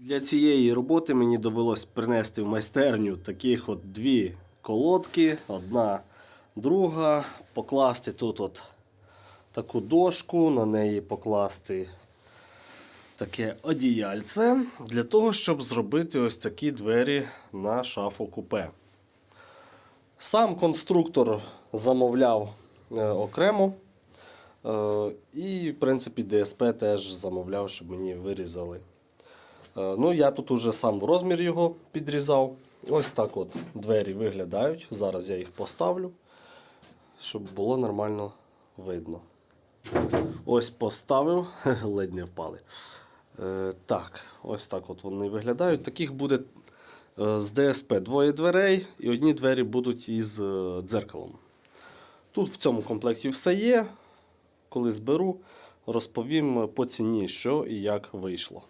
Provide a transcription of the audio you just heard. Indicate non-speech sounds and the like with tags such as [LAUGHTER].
Для цієї роботи мені довелось принести в майстерню таких от дві колодки, одна друга, покласти тут от таку дошку, на неї покласти таке одіяльце для того, щоб зробити ось такі двері на шафу купе. Сам конструктор замовляв е, окремо. Е, і, в принципі, ДСП теж замовляв, щоб мені вирізали. Е, Ну, я тут уже сам розмір його підрізав. Ось так от двері виглядають. Зараз я їх поставлю, щоб було нормально видно. Ось поставив, [LAUGHS] ледь не впали. Е, так, ось так от вони виглядають. Таких буде е, з ДСП двоє дверей, і одні двері будуть із дзеркалом. Тут в цьому комплекті все є. Коли зберу, розповім по ціні, що і як вийшло.